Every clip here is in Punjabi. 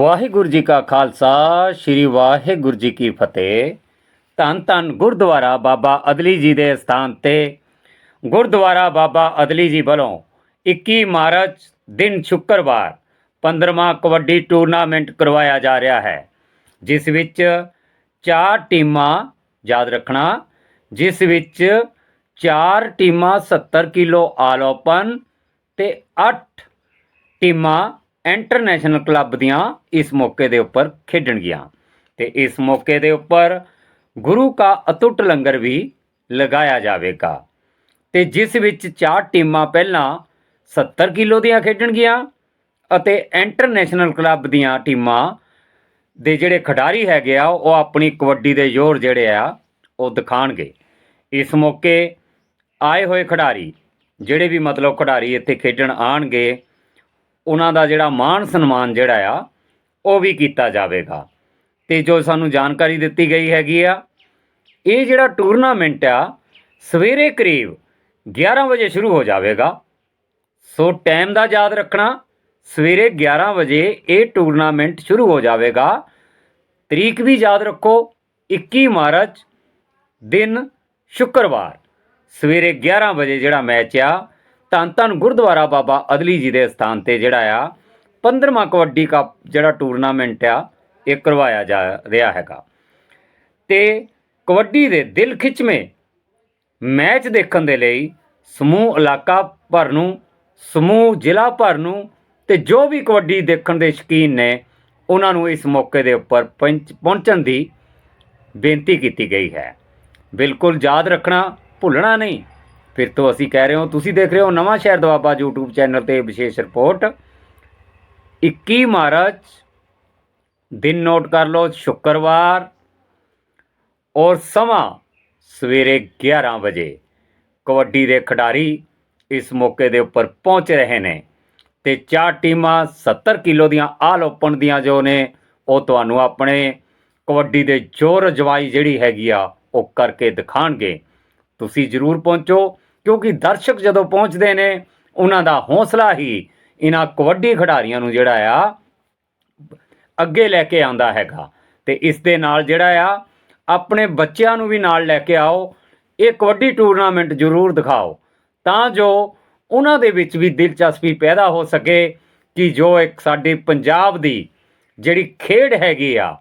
ਵਾਹਿਗੁਰੂ ਜੀ ਕਾ ਖਾਲਸਾ, ਸ੍ਰੀ ਵਾਹਿਗੁਰੂ ਜੀ ਕੀ ਫਤਿਹ। ਧੰਨ ਧੰਨ ਗੁਰਦੁਆਰਾ ਬਾਬਾ ਅਦਲੀ ਜੀ ਦੇ ਸਥਾਨ ਤੇ। ਗੁਰਦੁਆਰਾ ਬਾਬਾ ਅਦਲੀ ਜੀ ਵੱਲੋਂ 21 ਮਾਰਚ ਦਿਨ ਸ਼ੁੱਕਰਵਾਰ 15ਵਾਂ ਕਬੱਡੀ ਟੂਰਨਾਮੈਂਟ ਕਰਵਾਇਆ ਜਾ ਰਿਹਾ ਹੈ, ਜਿਸ ਵਿੱਚ ਚਾਰ ਟੀਮਾਂ ਯਾਦ ਰੱਖਣਾ, ਜਿਸ ਵਿੱਚ ਚਾਰ ਟੀਮਾਂ 70 ਕਿਲੋ ਆਲ ਓਪਨ ਤੇ 8 ਟੀਮਾਂ ਇੰਟਰਨੈਸ਼ਨਲ ਕਲੱਬ ਦੀਆਂ ਇਸ ਮੌਕੇ ਦੇ ਉੱਪਰ ਖੇਡਣਗੀਆਂ। ਤੇ ਇਸ ਮੌਕੇ ਦੇ ਉੱਪਰ ਗੁਰੂ ਕਾ ਅਤੁੱਟ ਲੰਗਰ ਵੀ ਲਗਾਇਆ ਜਾਵੇਗਾ। ਤੇ ਜਿਸ ਵਿੱਚ ਚਾਰ ਟੀਮਾਂ ਪਹਿਲਾਂ 70 ਕਿਲੋ ਦੀਆਂ ਖੇਡਣਗੀਆਂ ਅਤੇ ਇੰਟਰਨੈਸ਼ਨਲ ਕਲੱਬ ਦੀਆਂ ਟੀਮਾਂ ਦੇ ਜਿਹੜੇ ਖਿਡਾਰੀ ਹੈਗੇ ਆ, ਉਹ ਆਪਣੀ ਕਬੱਡੀ ਦੇ ਜ਼ੋਰ ਜਿਹੜੇ ਆ, ਉਹ ਦਿਖਾਣਗੇ ਇਸ ਮੌਕੇ ਆਏ ਹੋਏ ਖਿਡਾਰੀ, ਜਿਹੜੇ ਵੀ ਮਤਲਬ ਖਿਡਾਰੀ ਇੱਥੇ ਖੇਡਣ ਆਣਗੇ ਉਹਨਾਂ ਦਾ ਜਿਹੜਾ ਮਾਣ ਸਨਮਾਨ ਜਿਹੜਾ ਆ, ਉਹ ਵੀ ਕੀਤਾ ਜਾਵੇਗਾ। ਤੇ ਜੋ ਸਾਨੂੰ ਜਾਣਕਾਰੀ ਦਿੱਤੀ ਗਈ ਹੈਗੀ ਆ, ਇਹ ਜਿਹੜਾ ਟੂਰਨਾਮੈਂਟ ਆ, ਸਵੇਰੇ ਕਰੀਬ 11 ਵਜੇ ਸ਼ੁਰੂ ਹੋ ਜਾਵੇਗਾ। ਸੋ ਟਾਈਮ ਦਾ ਯਾਦ ਰੱਖਣਾ, ਸਵੇਰੇ 11 ਵਜੇ ਇਹ ਟੂਰਨਾਮੈਂਟ ਸ਼ੁਰੂ ਹੋ ਜਾਵੇਗਾ। ਤਰੀਕ ਵੀ ਯਾਦ ਰੱਖੋ 21 ਮਾਰਚ, ਦਿਨ ਸ਼ੁੱਕਰਵਾਰ। ਸਵੇਰੇ 11 ਵਜੇ ਜਿਹੜਾ ਮੈਚ ਆ ਧੰਨ ਧੰਨ ਗੁਰਦੁਆਰਾ ਬਾਬਾ ਅਦਲੀ ਜੀ ਦੇ ਸਥਾਨ ਤੇ ਜਿਹੜਾ ਆ 15ਵਾਂ ਕਬੱਡੀ ਕੱਪ ਜਿਹੜਾ ਟੂਰਨਾਮੈਂਟ ਆ, ਇਹ ਕਰਵਾਇਆ ਜਾ ਰਿਹਾ ਹੈਗਾ। ਤੇ ਕਬੱਡੀ ਦੇ ਦਿਲ ਖਿੱਚਵੇਂ ਮੈਚ ਦੇਖਣ ਦੇ ਲਈ ਸਮੂਹ ਇਲਾਕਾ ਭਰ ਨੂੰ, ਸਮੂਹ ਜ਼ਿਲ੍ਹਾ ਭਰ ਨੂੰ ਤੇ ਜੋ ਵੀ ਕਬੱਡੀ ਦੇਖਣ ਦੇ ਸ਼ੌਕੀਨ ਨੇ, ਉਹਨਾਂ ਨੂੰ ਇਸ ਮੌਕੇ ਦੇ ਉੱਪਰ ਪਹੁੰਚ- ਪਹੁੰਚਣ ਦੀ ਬੇਨਤੀ ਕੀਤੀ ਗਈ ਹੈ। ਬਿਲਕੁਲ ਯਾਦ ਰੱਖਣਾ, ਭੁੱਲਣਾ ਨਹੀਂ। ਫਿਰ ਤੋਂ ਅਸੀਂ ਕਹਿ ਰਹੇ ਹਾਂ, ਤੁਸੀਂ ਦੇਖ ਰਹੇ ਹੋ ਨਵਾਂ ਸ਼ਹਿਰ ਦਵਾਬਾ YouTube ਚੈਨਲ ਤੇ ਵਿਸ਼ੇਸ਼ ਰਿਪੋਰਟ। 21 ਮਾਰਚ, ਦਿਨ ਨੋਟ ਕਰ ਲਓ, ਸ਼ੁੱਕਰਵਾਰ ਔਰ ਸਮਾਂ ਸਵੇਰੇ 11 ਵਜੇ। ਕਬੱਡੀ ਦੇ ਖਿਡਾਰੀ ਇਸ ਮੌਕੇ ਦੇ ਉੱਪਰ ਪਹੁੰਚ ਰਹੇ ਨੇ ਤੇ ਚਾਰ ਟੀਮਾਂ 70 ਕਿਲੋ ਦੀਆਂ ਆਲ ਓਪਨ ਦੀਆਂ ਜੋ ਨੇ, ਉਹ ਤੁਹਾਨੂੰ ਆਪਣੇ ਕਬੱਡੀ ਦੇ ਜੋਰ ਜਵਾਈ ਜਿਹੜੀ ਹੈਗੀ ਆ, ਉਹ ਕਰਕੇ ਦਿਖਾਣਗੇ। ਤੁਸੀਂ ਜ਼ਰੂਰ ਪਹੁੰਚੋ, ਕਿਉਂਕਿ ਦਰਸ਼ਕ ਜਦੋਂ ਪਹੁੰਚਦੇ ਨੇ, ਉਹਨਾਂ ਦਾ ਹੌਸਲਾ ਹੀ ਇਹਨਾਂ ਕਬੱਡੀ ਖਿਡਾਰੀਆਂ ਨੂੰ ਜਿਹੜਾ ਆ, ਅੱਗੇ ਲੈ ਕੇ ਆਉਂਦਾ ਹੈਗਾ। ਤੇ ਇਸ ਦੇ ਨਾਲ ਜਿਹੜਾ ਆ, ਆਪਣੇ ਬੱਚਿਆਂ ਨੂੰ ਵੀ ਨਾਲ ਲੈ ਕੇ ਆਓ, ਇਹ ਕਬੱਡੀ ਟੂਰਨਾਮੈਂਟ ਜ਼ਰੂਰ ਦਿਖਾਓ, ਤਾਂ ਜੋ ਉਹਨਾਂ ਦੇ ਵਿੱਚ ਵੀ ਦਿਲਚਸਪੀ ਪੈਦਾ ਹੋ ਸਕੇ ਕਿ ਜੋ ਇੱਕ ਸਾਡੇ ਪੰਜਾਬ ਦੀ ਜਿਹੜੀ ਖੇਡ ਹੈਗੀ ਆ,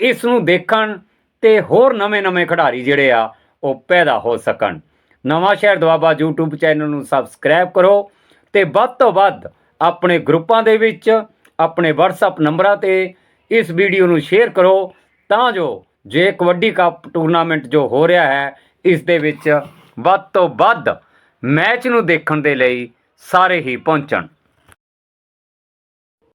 ਇਸ ਨੂੰ ਦੇਖਣ ਤੇ ਹੋਰ ਨਵੇਂ-ਨਵੇਂ ਖਿਡਾਰੀ ਜਿਹੜੇ ਆ ਉਹ ਪੈਦਾ ਹੋ ਸਕਣ। ਨਵਾਂ ਸ਼ਹਿਰ ਦਵਾਬਾ YouTube ਚੈਨਲ ਨੂੰ ਸਬਸਕ੍ਰਾਈਬ ਕਰੋ ਤੇ ਵੱਧ ਤੋਂ ਵੱਧ ਆਪਣੇ ਗਰੁੱਪਾਂ ਦੇ ਵਿੱਚ, ਆਪਣੇ WhatsApp ਨੰਬਰਾਂ ਤੇ ਇਸ ਵੀਡੀਓ ਨੂੰ ਸ਼ੇਅਰ ਕਰੋ ਤਾਂ ਜੋ ਜੇ ਕਬੱਡੀ ਕੱਪ ਟੂਰਨਾਮੈਂਟ ਜੋ ਹੋ ਰਿਹਾ ਹੈ, ਇਸ ਦੇ ਵਿੱਚ ਵੱਧ ਤੋਂ ਵੱਧ ਮੈਚ ਨੂੰ ਦੇਖਣ ਦੇ ਲਈ ਸਾਰੇ ਹੀ ਪਹੁੰਚਣ।